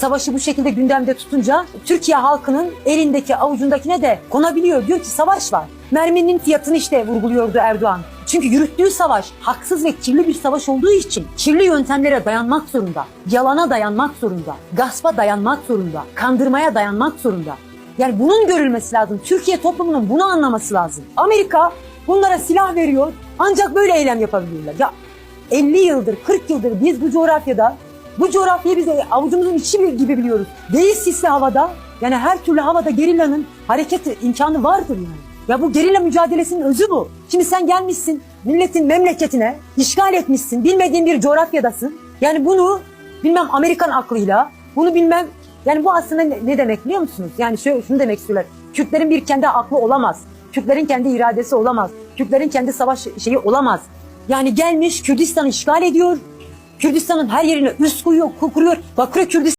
savaşı bu şekilde gündemde tutunca Türkiye halkının elindeki avucundakine de konabiliyor. Diyor ki savaş var. Merminin fiyatını işte vurguluyordu Erdoğan. Çünkü yürüttüğü savaş haksız ve kirli bir savaş olduğu için kirli yöntemlere dayanmak zorunda. Yalana dayanmak zorunda. Gaspa dayanmak zorunda. Kandırmaya dayanmak zorunda. Yani bunun görülmesi lazım. Türkiye toplumunun bunu anlaması lazım. Amerika bunlara silah veriyor ancak böyle eylem yapabiliyorlar. Ya 50 yıldır, 40 yıldır biz bu coğrafyada, bu coğrafyayı biz avucumuzun içi gibi biliyoruz. Değil sisli havada, yani her türlü havada gerillanın hareket imkanı vardır yani. Ya bu gerilla mücadelesinin özü bu. Şimdi sen gelmişsin milletin memleketine, işgal etmişsin, bilmediğin bir coğrafyadasın. Yani bunu bilmem Amerikan aklıyla, bunu bilmem yani bu aslında ne, demek biliyor musunuz? Yani şöyle, şunu demek istiyorlar. Kürtlerin bir kendi aklı olamaz. Kürtlerin kendi iradesi olamaz. Kürtlerin kendi savaş şeyi olamaz. Yani gelmiş Kürdistan'ı işgal ediyor. Kürdistan'ın her yerine üst koyuyor, kuruyor. Bakıyor Kürdistan